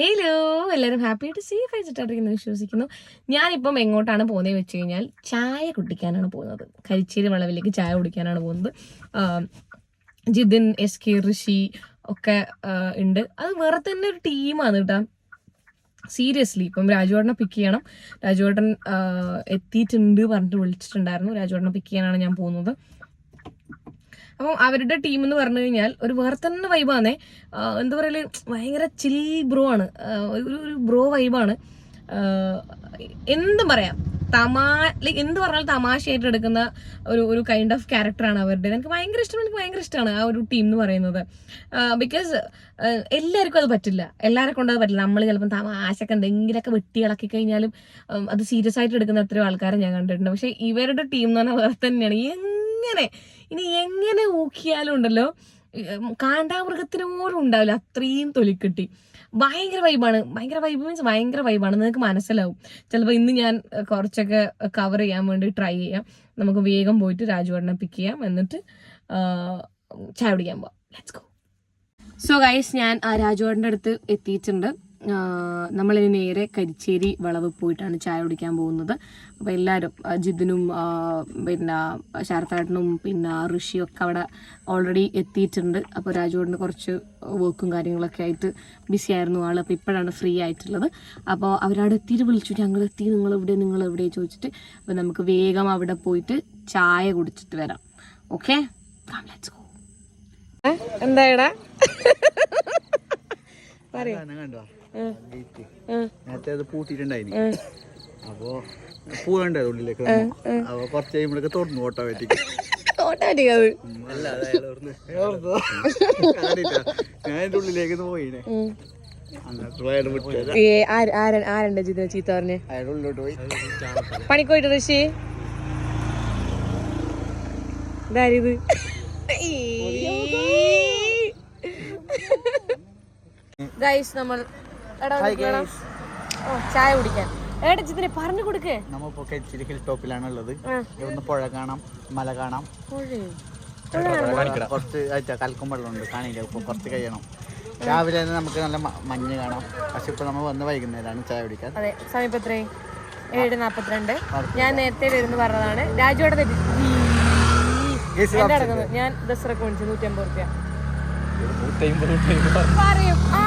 Hello എല്ലാവരും happy ആയിട്ട് safe ആയിട്ടിരിക്കുന്നു വിശ്വസിക്കുന്നു. ഞാനിപ്പം എങ്ങോട്ടാണ് പോകുന്നത് വെച്ച് കഴിഞ്ഞാൽ ചായ കുടിക്കാനാണ് പോകുന്നത്. കരിച്ചേരി വളവിലേക്ക് ചായ കുടിക്കാനാണ് പോകുന്നത്. ജിതിൻ എസ് കെ ഋഷി ഒക്കെ ഉണ്ട്. അത് വേറെ തന്നെ ഒരു ടീമാണ് കേട്ടോ സീരിയസ്ലി ഇപ്പം രാജുവേട്ടനെ പിക്ക് ചെയ്യണം. രാജുവേട്ടൻ എത്തിയിട്ടുണ്ട് പറഞ്ഞിട്ട് വിളിച്ചിട്ടുണ്ടായിരുന്നു. രാജുവേട്ടനെ പിക്ക് ചെയ്യാനാണ് ഞാൻ പോകുന്നത്. അപ്പം അവരുടെ ടീം എന്ന് പറഞ്ഞു കഴിഞ്ഞാൽ ഒരു വേറെ തന്നെ വൈബാണേ എന്താ പറയൽ ഭയങ്കര ചിൽ ബ്രോ ആണ്. ഒരു ഒരു ബ്രോ വൈബാണ് എന്തും പറയാം. തമാ ലൈക്ക് എന്ത് പറഞ്ഞാലും തമാശയായിട്ട് എടുക്കുന്ന ഒരു ഒരു കൈൻഡ് ഓഫ് ക്യാരക്ടറാണ് അവരുടെ. എനിക്ക് ഭയങ്കര ഇഷ്ടമാണ് എനിക്ക് ഭയങ്കര ഇഷ്ടമാണ് ആ ഒരു ടീം എന്ന് പറയുന്നത്. ബിക്കോസ് എല്ലാവർക്കും അത് പറ്റില്ല. എല്ലാവരെ കൊണ്ട് അത് പറ്റില്ല. നമ്മൾ ചിലപ്പം തമാശക്ക് എന്തെങ്കിലുമൊക്കെ വെട്ടി ഇളക്കി കഴിഞ്ഞാലും അത് സീരിയസ് ആയിട്ട് എടുക്കുന്ന എത്രയോ ആൾക്കാരെ ഞാൻ കണ്ടിട്ടുണ്ട്. പക്ഷേ ഇവരുടെ ടീം എന്ന് പറഞ്ഞാൽ വേറെ തന്നെയാണ്. എങ്ങനെ ഇനി എങ്ങനെ ഊക്കിയാലും ഉണ്ടല്ലോ കാണ്ടാമൃഗത്തിന് പോലും ഉണ്ടാവില്ല. അത്രയും തൊലിക്കിട്ടി. ഭയങ്കര വൈബാണ് ഭയങ്കര വൈബ് മീൻസ് ഭയങ്കര വൈബാണ് നിങ്ങൾക്ക് മനസ്സിലാവും. ചിലപ്പോൾ ഇന്ന് ഞാൻ കുറച്ചൊക്കെ കവർ ചെയ്യാൻ വേണ്ടി ട്രൈ ചെയ്യാം. നമുക്ക് വേഗം പോയിട്ട് രാജുവേട്ടനെ പിക്ക് ചെയ്യാം. എന്നിട്ട് ചായ പിടിക്കാൻ പോവാം. ലെറ്റ്സ് ഗോ സോ ഗൈസ് ഞാൻ ആ രാജുവേട്ടന്റെ അടുത്ത് എത്തിയിട്ടുണ്ട്. നമ്മളിനി നേരെ കരിച്ചേരി വളവ് പോയിട്ടാണ് ചായ കുടിക്കാൻ പോകുന്നത്. അപ്പോൾ എല്ലാവരും ജിതിനും പിന്നെ ശരത്തേട്ടനും പിന്നെ ഋഷിയും ഒക്കെ അവിടെ ഓൾറെഡി എത്തിയിട്ടുണ്ട്. അപ്പോൾ രാജുവേട്ടന് കുറച്ച് വർക്കും കാര്യങ്ങളൊക്കെ ആയിട്ട് ബിസി ആയിരുന്നു ആൾ അപ്പോൾ ഇപ്പോഴാണ് ഫ്രീ ആയിട്ടുള്ളത്. അപ്പോൾ അവരവിടെ എത്തിയിട്ട് വിളിച്ചു. ഞങ്ങൾ എത്തി നിങ്ങൾ എവിടെ നിങ്ങൾ എവിടെ ചോദിച്ചിട്ട് അപ്പോൾ നമുക്ക് വേഗം അവിടെ പോയിട്ട് ചായ കുടിച്ചിട്ട് വരാം. ഓക്കെ ലെറ്റ്സ് ഗോ എന്തായടാ പറയൂ. നേരത്തെ അത് പൂട്ടിയിട്ടുണ്ടായിന്. അപ്പോ പൂവേണ്ടത് ഉള്ളിലേക്ക് അപ്പൊ കുറച്ച് കഴിയുമ്പോഴേക്ക് തുറന്നു ഓട്ടോമാറ്റിക് ഓട്ടോമാറ്റിക് അത്. ഞാൻ എന്റെ ഉള്ളിലേക്ക് പോയിനെ. ആരുണ്ട് ജിതിനെ ചീത്ത പറഞ്ഞ്? പണിക്ക് പോയിട്ട് ഋഷി ഇതാരിത് ഗൈസ് നമ്മൾ ചായ കുടിക്കാൻ. ഏട്ടാ ജിതിനെ പറഞ്ഞു കൊടുക്കേ. നമ്മളിപ്പോ കരിച്ചിരി ഹിൽ ടോപ്പിലാണ് ഉള്ളത്. ഇവിടുന്ന് പുഴ കാണാം മല കാണാം. കുറച്ച് കൽക്കും വെള്ളമുണ്ട് കാണില്ല. ഇപ്പൊ കുറച്ച് കഴിയണം. രാവിലെ തന്നെ നമുക്ക് നല്ല മഞ്ഞ് കാണാം. പക്ഷെ ഇപ്പൊ നമ്മൾ വന്ന് വൈകുന്നേരമാണ് ചായ കുടിക്കാൻ. അതെ സമയം ഇപ്പൊ എത്രയും ഏഴ് നാപ്പത്തിരണ്ട്. ഞാൻ നേരത്തെ വരുന്നു പറഞ്ഞതാണ്. രാജുവോടെ തെറ്റി. ഞാൻ ദസറക്ക് മേടിച്ചു നൂറ്റി അമ്പത് റുപ്യ പറയും. ആ.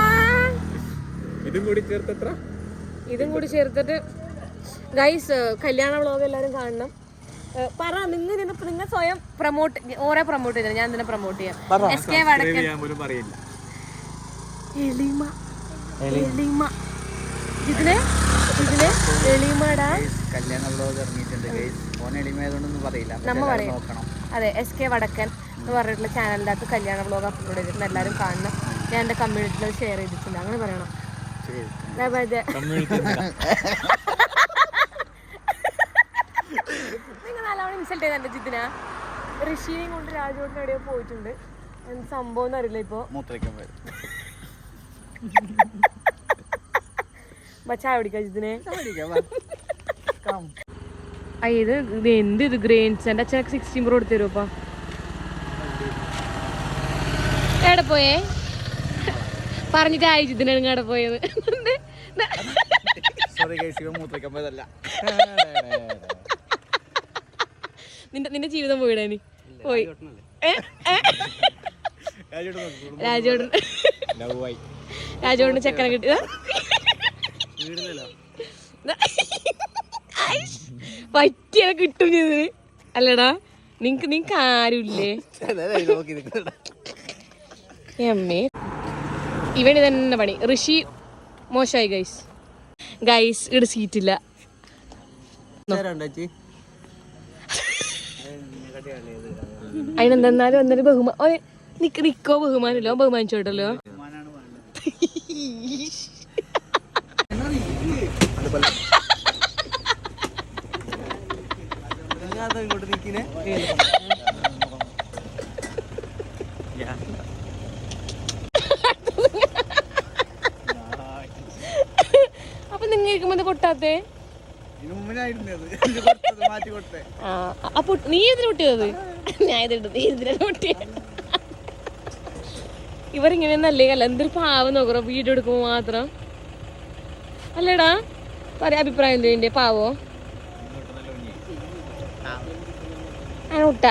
ഇതും കൂടി ചേർത്ത് എത്ര ഇതും കൂടി ചേർത്തിട്ട് ഗൈസ് കല്യാണ വ്ളോഗ് എല്ലാവരും കാണണം. പറ നിങ്ങൾ നിങ്ങൾ സ്വയം പ്രൊമോട്ട് ഓരോ പ്രൊമോട്ട് ചെയ്തു ഞാൻ ഇതിനെ പ്രൊമോട്ട് ചെയ്യാം. എസ് കെ വടക്കൻ. പോലും പറയില്ല. എളിമ. എളിമ. ഇതിനെ ഇതിനെ എളിമടാ. കല്യാണ വ്ലോഗ് ഇറങ്ങിയിട്ടുണ്ട് ഗൈസ് ഓൻ എളിമയായതുകൊണ്ടൊന്നും പറയില്ല. നമ്മ അതെ എസ് കെ വടക്കൻ എന്ന് പറഞ്ഞിട്ടുള്ള ചാനലിന്റെ അകത്ത് കല്യാണ വ്ളോഗ് അപ്ലോഡ് ചെയ്തിട്ടുണ്ട് എല്ലാവരും കാണണം. ഞാൻ എന്റെ കമ്മ്യൂണിറ്റിയിൽ ഷെയർ ചെയ്തിട്ടുണ്ട് അങ്ങനെ പറയണം. നിങ്ങൾ നല്ലവണ്ണം ഇൻസൾട്ട് ചെയ്ത എന്റെ ജിത്തിന ഋഷിനെയും കൊണ്ട് രാജോട്ടിന് എവിടെയോ പോയിട്ടുണ്ട്. എന്ത് സംഭവം എന്ന് അറിയില്ല ഇപ്പൊ. മൂത്രയ്ക്കാൻ വരും. ചായ പിടിക്കാം ജിത്തിനെ ഇത് ഇത് എന്ത് ഇത്? ഗ്രെയിൻസ് എന്റെ അച്ഛനൊക്കെ സിക്സ്റ്റീൻ പ്രോ എടുത്തു തരുമപ്പാ എവിടെ പോയേ? പറഞ്ഞിട്ട് ആയി ജിത്തിനാണ് എവിടെ പോയത്. നിന്റെ നിന്റെ ജീവിതം പോയിടാ നീ പോയി. രാജോട്? രാജോടൻ രാജോടിന് ചെക്കനെ കിട്ടിയ പറ്റിയ കിട്ടും ചെയ്ത് അല്ലടാ നിങ്ങക്ക് നിങ്ങക്ക് ആരുമില്ലേ? എമ്മേ. ഇവന് തന്നെ പണി. ഋഷി മോശമായി ഗൈസ് ഗൈസ് ഇവിടെ സീറ്റില്ല അതിനെന്തെന്നാലും എന്നൊരു ബഹുമാനം നിക്ക് നിക്കോ ബഹുമാനല്ലോ ബഹുമാനിച്ചോട്ടല്ലോ. ഇങ്ങോട്ട് നിങ്ങൾ പൊട്ടാത്തേ അപ്പൊ നീ ഇതിന് പൊട്ടിയത്? ഞാൻ ഇതിട്ട് നീ ഇതിനെ ഇവരിങ്ങനെ നല്ല അല്ല എന്തൊരു പാവം നോക്കറോ വീഡിയോ എടുക്കുമ്പോ മാത്രം. അല്ലടാ പറയാ അഭിപ്രായം എന്തോ എന്റെ പാവോ? അങ്ങോട്ട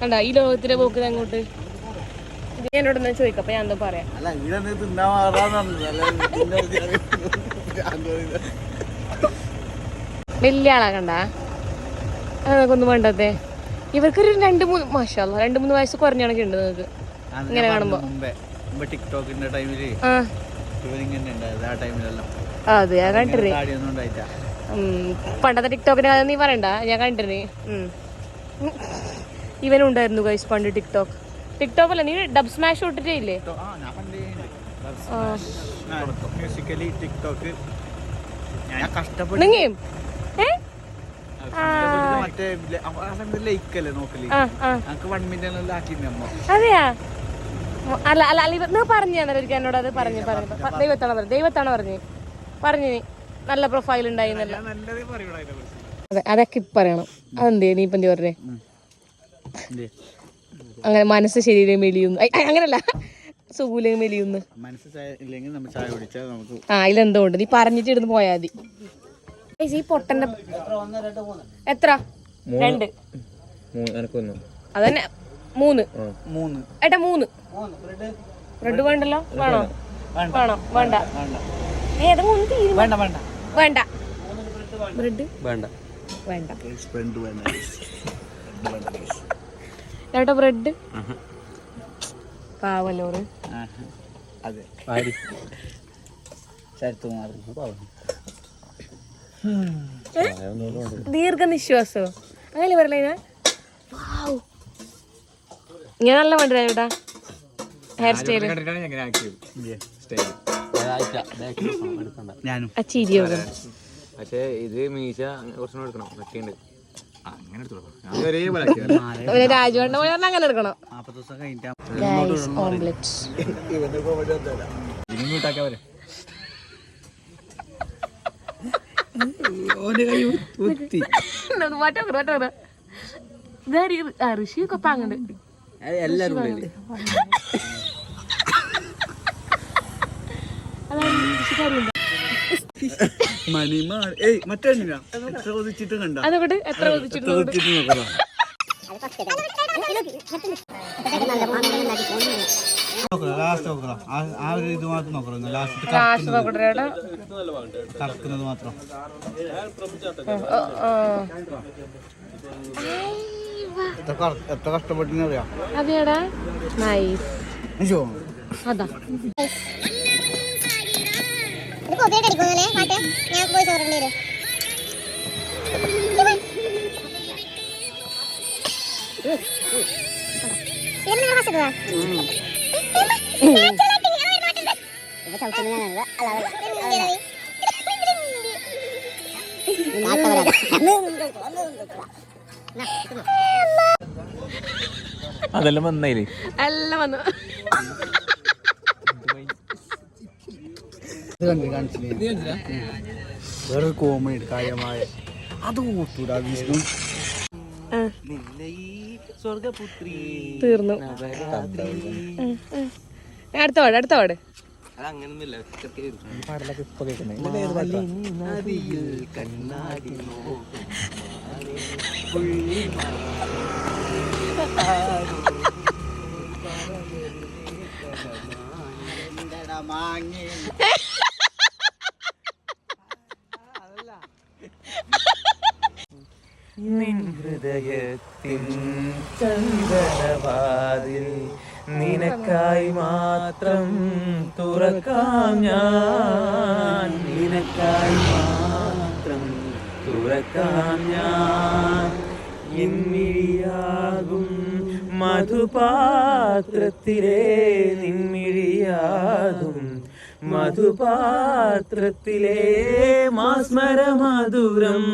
കണ്ട ഈ ലോകത്തിലെ പോക്ക് അങ്ങോട്ട്. ഇത് എന്നോട് എന്നാ ചോദിക്കാം അപ്പൊ ഞാൻ എന്താ പറയാം. വലിയ ആളാ കണ്ട അതൊന്നും വേണ്ടതേ ഇവർക്കൊരു രണ്ട് മൂന്ന് മാഷാല്ല രണ്ട് മൂന്ന് വയസ്സ് കുറഞ്ഞാണെങ്കിൽ ഉണ്ട് നിങ്ങൾക്ക് ഇങ്ങനെ കാണുമ്പോ. ടിക്ടോക്കിന്റെ ടൈമിൽ അതെ ഞാൻ കണ്ടിരുന്നു. പണ്ടത്തെ ടിക്ടോക്കിനെ കഥ നീ പറയണ്ട? ഞാൻ കണ്ടിരുന്നു. ഇവനുണ്ടായിരുന്നു ഗൈസ് പണ്ട് ടിക്ടോക്ക്. ടിക്ടോക്ക് അല്ല നീ ഡബ് സ്മാഷ് ഇട്ടിട്ടേ ഇല്ലേ. മ്യൂസിക്കലി ടിക്ടോക്ക് ഞാൻ കഷ്ടപ്പെട്ടു മറ്റേ ലൈക്കല്ലേ നോക്കൽ? ഞങ്ങക്ക് വൺ മില്യൺ ആക്കിയിരുന്നു അതെയാ? അല്ല അല്ല അല്ല നീ പറഞ്ഞു തന്നെ ഒരിക്കൽ എന്നോട് അത് പറഞ്ഞു പറഞ്ഞു ദൈവത്താണോ പറഞ്ഞു ദൈവത്താണോ പറഞ്ഞു. പറഞ്ഞു നീ. നല്ല പ്രൊഫൈൽ ഉണ്ടായിരുന്നല്ലോ അതെ അതൊക്കെ ഇപ്പൊ പറയണം. അതെന്തേ നീ ഇപ്പം പറഞ്ഞേ? അങ്ങനെ മനസ്സ് ശരീരം ഐ, അങ്ങനല്ല. സുകൂലം മെലിയുന്നു ആ ഇതിലെന്തോ ഉണ്ട് നീ പറഞ്ഞിട്ട് ഇടുന്ന് പോയാൽ മതി. ഈ പൊട്ടന്റെ എത്ര? രണ്ട്. അതന്നെ. മൂന്ന്. മൂന്ന്. ഏട്ടാ മൂന്ന്. ബ്രെഡ്? വേണ്ടല്ലോ? വേണോ? വേണോ? വേണ്ട. ഏത് മൂന്ന് തീരുമാനം. വേണ്ട വേണ്ട. വേണ്ട. ബ്രെഡ് വേണ്ട. വേണ്ട. ഫ്രണ്ട് വേണ്ട. ഏട്ടാ ബ്രെഡ്? പാവല്ലോറ് അതെ. ദീർഘനിശ്വാസോ? അങ്ങനെ പറയല ഞാൻ. ഇങ്ങനെ നല്ല വേണ്ട ചേട്ടാ ഹെയർ സ്റ്റൈൽ ഞാനും പക്ഷേ ഇത് മീശ കുറച്ചുകൂടെ എടുക്കണം. പിന്നെ രാജുവേണ്ട പറഞ്ഞാ അങ്ങനെ എടുക്കണം? നാപ്പത് ദിവസം കഴിഞ്ഞിട്ട് ഗൈസ് ഓംലെറ്റ് മാറ്റോ മാറ്റോ ഇതാരി ആ ഋഷി കൊപ്പാങ്ങണ്ട് എല്ലാരും മണിമാ ഏയ് മറ്റേ എണ്ണ എത്ര ഒതിച്ചിട്ട് കണ്ട. അതുകൊണ്ട് എത്ര ഒതിച്ചിട്ടുണ്ട് ഒതിച്ചിട്ട് നോക്കണം. ലാസ്റ്റ് നോക്കണം ആ- ഒരു ഇത് മാത്രം നോക്കണം ലാസ്റ്റ് കറക്കുന്നത്. മാത്രം. എത്ര കറ- എത്ര കഷ്ടപ്പെട്ടെന്ന് അറിയാം? അതെടാ നൈസ് അതാ. അടിക്കുന്നല്ലേ പാട്ട്? ഞാൻ പോയി ചോറേണ്ടി വരും. അതെല്ലാം. വന്നേ എല്ലാം വന്നു. കണ്ടു കാണിച്ചില്ലേ? വേറെ കോമഡി കാര്യമായ അത് ഓട്ടൂടാ വിഷ്ണു. തീർന്നു. അടുത്ത പാട് അടുത്ത പാട്. മാങ്ങി നിൻ നിനക്കായി മാത്രം തുറക്കാം ഞാൻ. നിനക്കായി മാത്രം തുറക്കാം ഞാൻ. നിൻമിഴിയാകും മധുപാത്രത്തിലെ നിൻമിഴിയാകും മധുപാത്രത്തിലെ മാസ്മര മധുരം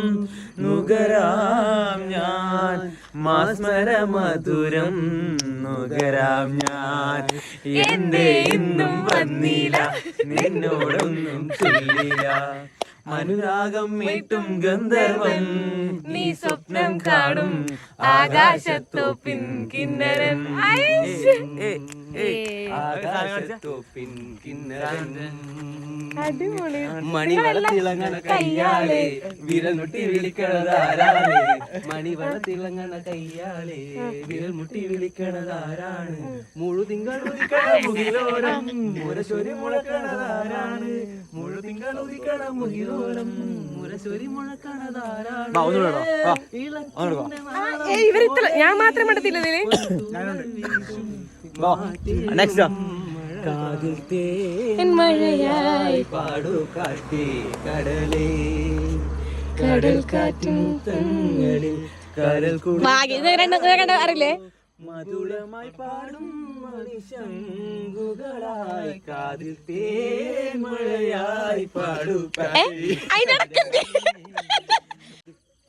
നുകരാം ഞാൻ മാസ്മര മധുരം നുകരാം ഞാൻ എന്റെ ഇന്നും വന്നില്ല നിന്നോടൊന്നും ചൊല്ലില്ല. അനുരാഗം മീട്ടും ഗന്ധർവൻ നീ സ്വപ്നം കാണും ആകാശത്തോപ്പിൻ കിന്നരൻ. മണിവളത്തിളങ്ങണ കയ്യാളെ. വിരൽ മുട്ടി വിളിക്കണതാരാണ്? മണിവളത്തിളങ്ങണ കയ്യാളെ. വിരൽ മുട്ടി വിളിക്കണതാരാണ്? മുഴുതിങ്കൾ ഉദിക്കണ മുകിലോരം. മുരശ്വരി മുളക്കണതാരാണ്? മുഴുതിങ്കൾ ഉദിക്കണ മുകിലോരം. മുരശൊരി മുഴക്കണതാരാണ് ഇവരിത്ര ഞാൻ മാത്രം എടുത്തില്ല ഇതിൽ. നെക്സ്റ്റ് കാതിൽ പാടു കാട്ടി കടലേ. കടൽ കാറ്റും തങ്ങളിൽ കരൽ അറിയില്ലേ? മധുരമായി പാടും മണിശങ്കുകളായി കാതിൽ തേമഴയായി പാടു കാട്ടി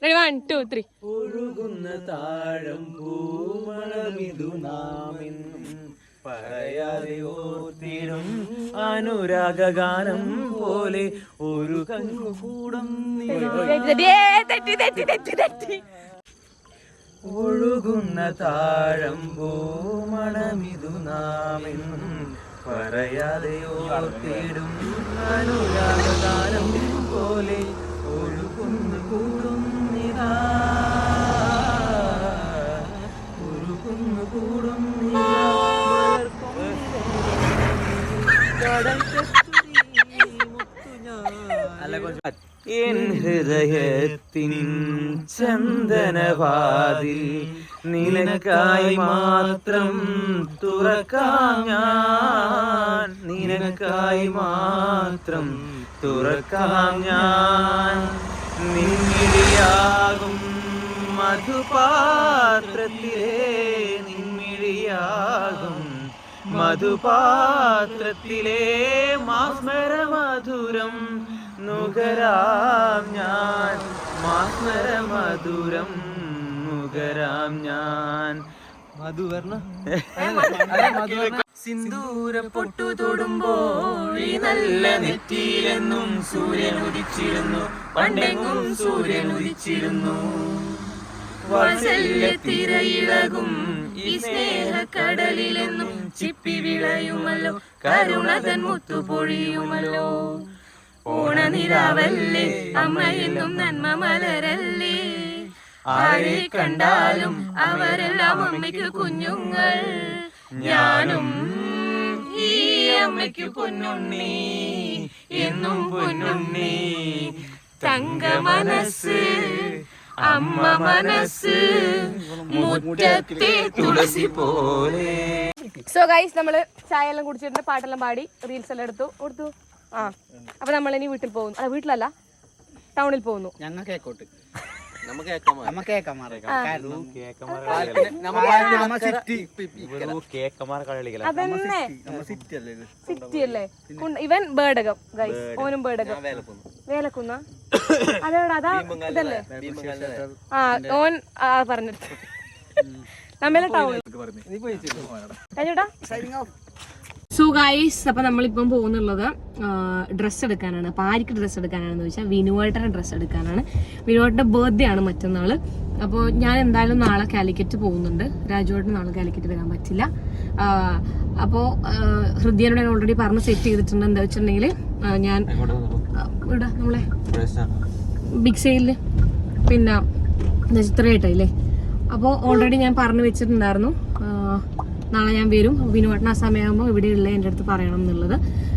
വൺ ടു ത്രീ ഒഴുകുന്ന താഴം പൂമണമിതു നാമെന്നും പറയാതെ ഓർത്തിടും അനുരാഗഗാനം പോലെ ഒരു കണ്ണുകൂടം ഒഴുകുന്ന താഴം പൂമണമിതു നാമെന്നും പറയാതെ ഓർത്തിടും അനുരാഗഗാനം പോലെ ഒഴുകുന്ന കടൽ എൻ ഹൃദയത്തിൻ ചന്ദനവാതിൽ നിനക്കായി മാത്രം തുറക്കാം ഞാൻ. നിനക്കായി മാത്രം തുറക്കാം ഞാൻ. നിന്നിടിയാകും മധുപാത്രത്തിലേ നിന്നിഴിയാകും മധുപാത്രത്തിലേ മാസ്മര മധുരം നുകരാം ഞാൻ മാസ്മര മധുരം നുകരാം ഞാൻ. മധുവർണ സിന്ദൂര പൊട്ടു തൊടുമ്പോൾ ഈ നല്ല നെറ്റിയിലെന്നും സൂര്യൻ ഉദിച്ചിരുന്നു. പണ്ടെങ്ങും സൂര്യൻ ഉദിച്ചിരുന്നു. വാത്സല്യത്തിരയിളകും ഈ സ്നേഹക്കടലിലെന്നും ചിപ്പി വിളയുമല്ലോ. കരുണതൻ മുത്തു പൊഴിയുമല്ലോ ഓണനിരാവല്ലേ അമ്മയെന്നും നന്മ മലരല്ലേ? ആരെ കണ്ടാലും അവരെല്ലാം അമ്മയ്ക്ക് കുഞ്ഞുങ്ങൾ. ഞാനും ഈ അമ്മയ്ക്ക് പൊന്നുണ്ണി എന്നും പൊന്നുണ്ണി. തങ്ക മനസ്സ് അമ്മ മനസ്സ് മുറ്റത്തെ തുളസി പോലെ. സോ ഗൈസ് നമ്മൾ ചായ എല്ലാം കുടിച്ചിട്ടുണ്ട് പാട്ടെല്ലാം പാടി റീൽസ് എല്ലാം എടുത്തു. കൊടുത്തു. ആ അപ്പൊ നമ്മൾ ഇനി വീട്ടിൽ പോകുന്നു. അല്ല വീട്ടിലല്ല ടൗണിൽ പോകുന്നു. ഞങ്ങൾ കേക്കോട്ട് അതന്നെ. സിറ്റി അല്ലേ ഇത്? സിറ്റി അല്ലേ ഇവൻ ബേഡകം ഗൈസ് ഓനും ബേഡകം. വേലക്കുന്ന. അതെവിടെ അതാ ഇതല്ലേ? ആ ഓൻ ആ പറഞ്ഞെടുത്തു. നമ്മളെ ടൗൺ കഴിഞ്ഞോട്ടാ? സോ ഗൈസ് അപ്പൊ നമ്മളിപ്പം പോകുന്നുള്ളത് ഡ്രസ്സ് എടുക്കാനാണ്. അപ്പൊ ആർക്ക് ഡ്രസ്സ് എടുക്കാനാണെന്ന് വെച്ചാൽ വിനുവേട്ടന്റെ ഡ്രസ്സ് എടുക്കാനാണ്. വിനുവേട്ടന്റെ ബർത്ത്ഡേ ആണ് മറ്റന്നാൾ അപ്പോൾ ഞാൻ എന്തായാലും നാളെ കാലിക്കറ്റ് പോകുന്നുണ്ട്. രാജുവേട്ടൻ നാളെ കാലിക്കറ്റ് വരാൻ പറ്റില്ല. അപ്പോൾ ഹൃദയനോട് ഓൾറെഡി പറഞ്ഞ് സെറ്റ് ചെയ്തിട്ടുണ്ട്. എന്താ വെച്ചിട്ടുണ്ടെങ്കിൽ ഞാൻ ഇവിടെ നമ്മളെ? ബിഗ് സെയിലിൽ പിന്നെ ചിത്രയായിട്ടില്ലേ അപ്പോൾ ഓൾറെഡി ഞാൻ പറഞ്ഞു വെച്ചിട്ടുണ്ടായിരുന്നു. നാളെ ഞാൻ വരും. വിനോദന ആ സമയമാകുമ്പോൾ ഇവിടെയുള്ള എന്റെ അടുത്ത് പറയണം എന്നുള്ളത്.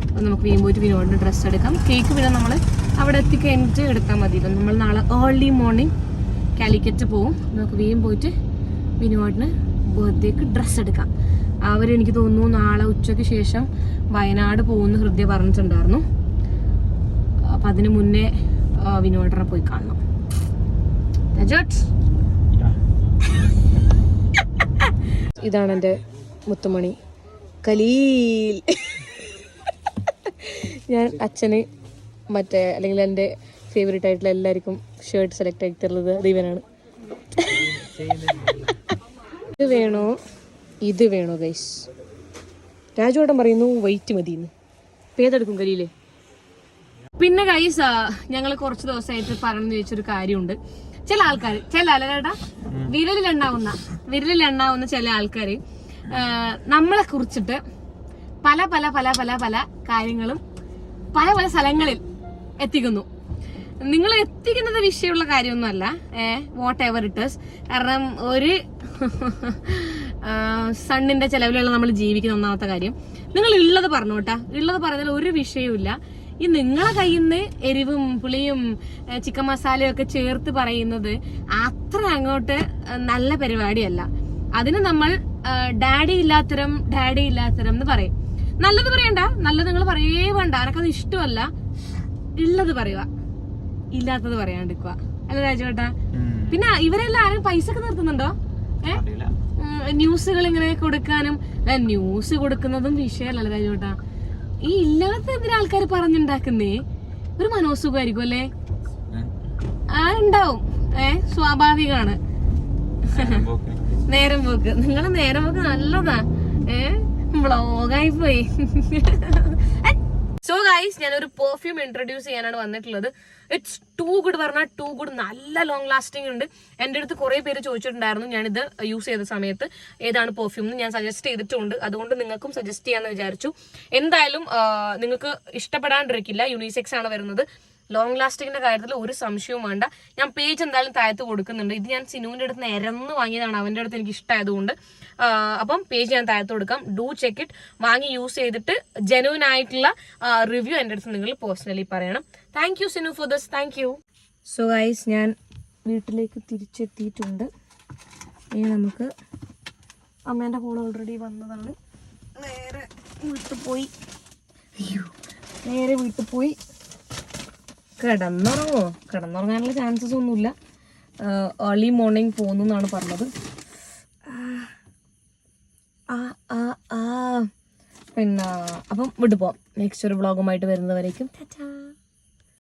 അപ്പം നമുക്ക് വീണ്ടും പോയിട്ട് വിനോദിന് ഡ്രസ്സ് എടുക്കാം. കേക്ക് പിന്നെ നമ്മൾ അവിടെ എത്തിക്കഴിഞ്ഞിട്ട് എടുത്താൽ മതിയല്ലോ നമ്മൾ നാളെ ഏർലി മോർണിംഗ് കാലിക്കറ്റ് പോവും. നമുക്ക് വീണ്ടും പോയിട്ട് വിനോദിന് ബർത്ത്ഡേക്ക് ഡ്രസ്സ് എടുക്കാം. അവർ എനിക്ക് തോന്നുന്നു നാളെ ഉച്ചയ്ക്ക് ശേഷം വയനാട് പോകുന്ന ഹൃദയ പറഞ്ഞിട്ടുണ്ടായിരുന്നു. അപ്പം അതിന് മുന്നേ വിനോദനെ പോയി കാണണം. ഇതാണ് എന്റെ മുത്തുമണി. കലീൽ. ഞാൻ അച്ഛന് മറ്റേ അല്ലെങ്കിൽ എന്റെ ഫേവറേറ്റ് ആയിട്ടുള്ള എല്ലാവർക്കും ഷർട്ട് സെലക്ട് ആയിട്ടുള്ളത് ദീപനാണ്. ദൈവനാണ് ഇത് വേണോ? ഇത് വേണോ ഗൈസ് രാജുവേട്ടൻ പറയുന്നു വെയിറ്റ് മതിയെന്ന്. പേതെടുക്കും കലീലേ? പിന്നെ ഗൈസ് ഞങ്ങൾ കുറച്ച് ദിവസമായിട്ട് പറഞ്ഞു ചോദിച്ചൊരു കാര്യമുണ്ട്. ചില ആൾക്കാർ ചില അല്ലടാ വിരലിലെണ്ണാവുന്ന വിരലിലെണ്ണാവുന്ന ചില ആൾക്കാർ നമ്മളെ കുറിച്ചിട്ട് പല പല പല പല പല കാര്യങ്ങളും പല പല സ്ഥലങ്ങളിൽ എത്തിക്കുന്നു. നിങ്ങൾ എത്തിക്കുന്നത് വിഷയമുള്ള കാര്യമൊന്നുമല്ല. വാട്ട് എവർ ഇട്ടേഴ്സ് കാരണം ഒരു സണ്ണിന്റെ ചെലവിലുള്ള നമ്മൾ ജീവിക്കുന്ന ഒന്നാമത്തെ കാര്യം. നിങ്ങൾ ഉള്ളത് പറഞ്ഞോട്ടാ ഉള്ളത് പറഞ്ഞാൽ ഒരു വിഷയവുമില്ല. ഈ നിങ്ങളെ കയ്യിൽ നിന്ന് എരിവും പുളിയും ചിക്കൻ മസാലയും ഒക്കെ ചേർത്ത് പറയുന്നത് അത്ര അങ്ങോട്ട് നല്ല പരിപാടിയല്ല. അതിന് നമ്മൾ ഡാഡി ഇല്ലാത്തരം ഡാഡി ഇല്ലാത്തരം എന്ന് പറയും. നല്ലത് പറയണ്ട നല്ലത് നിങ്ങൾ പറയേ വേണ്ട എനക്കത് ഇഷ്ടമല്ല ഉള്ളത് പറയുക. ഇല്ലാത്തത് പറയാണ്ടിരിക്കുക. അല്ല രാജുവേട്ടാ? പിന്നെ ഇവരെല്ലാം ആരും പൈസ ഒക്കെ നിർത്തുന്നുണ്ടോ ന്യൂസുകൾ ഇങ്ങനെ കൊടുക്കാനും ന്യൂസ് കൊടുക്കുന്നതും വിഷയമല്ല രാജുവേട്ടാ. ഈ ഇല്ലാത്ത എന്തിനാ ആൾക്കാർ പറഞ്ഞുണ്ടാക്കുന്നേ? ഒരു മനോസുഖമായിരിക്കും അല്ലേ? ആ ഉണ്ടാവും. ഏ സ്വാഭാവികമാണ് നേരം പോക്ക് നിങ്ങളെ നേരം പോക്ക് നല്ലതാ. ഏ? ബ്ലോഗായി പോയി. സോ ഗൈസ് ഒരു പെർഫ്യൂം ഇൻട്രൊഡ്യൂസ് ചെയ്യാനാണ് വന്നിട്ടുള്ളത്. ഇറ്റ്സ് ടു ഗുഡ് പറഞ്ഞാൽ ടു ഗുഡ് നല്ല ലോങ് ലാസ്റ്റിംഗ് ഉണ്ട്. എന്റെ അടുത്ത് കുറേ പേര് ചോദിച്ചിട്ടുണ്ടായിരുന്നു ഞാനിത് യൂസ് ചെയ്ത സമയത്ത് ഏതാണ് പെർഫ്യൂം എന്ന് ഞാൻ സജസ്റ്റ് ചെയ്തിട്ടുണ്ട്. അതുകൊണ്ട് നിങ്ങൾക്കും സജസ്റ്റ് ചെയ്യാന്ന് വിചാരിച്ചു. എന്തായാലും നിങ്ങൾക്ക് ഇഷ്ടപ്പെടാണ്ടിരിക്കില്ല. യൂണിസെക്സ് ആണ് വരുന്നത്. ലോങ് ലാസ്റ്റിങ്ങിന്റെ കാര്യത്തിൽ ഒരു സംശയവും വേണ്ട. ഞാൻ പേജ് എന്തായാലും താഴത്ത് കൊടുക്കുന്നുണ്ട്. ഇത് ഞാൻ സിനുവിന്റെ അടുത്ത് നിരന്ന് വാങ്ങിയതാണ്. അവന്റെ അടുത്ത് എനിക്ക് ഇഷ്ടമായതുകൊണ്ട് അപ്പം പേജ് ഞാൻ താഴത്ത് കൊടുക്കാം. ഡു ചെക്ക് ഇറ്റ് വാങ്ങി യൂസ് ചെയ്തിട്ട് ജെനുവിൻ ആയിട്ടുള്ള റിവ്യൂ എന്റെ അടുത്ത് നിങ്ങൾ പേഴ്സണലി പറയണം. Thank you Sinu for this thank you so guys ഞാൻ വീട്ടിലേക്ക് തിരിച്ചെത്തിയിട്ടുണ്ട്. ഇനി നമുക്ക് അമ്മേന്റെ ഫോൺ ഓൾറെഡി വന്നതാണ്. നേരെ വീട്ടിൽ പോയി. നേരെ വീട്ടിൽ പോയി. കിടന്നുറങ്ങോ? കിടന്നുറങ്ങാനുള്ള ചാൻസസ് ഒന്നുമില്ല. ഏർലി മോർണിംഗ് പോകുന്നു എന്നാണ് പറഞ്ഞത്. പിന്നെ അപ്പം വിട്ടു പോവാം. നെക്സ്റ്റ് ഒരു വ്ളോഗുമായിട്ട് വരുന്നവരേക്കും ടാറ്റാ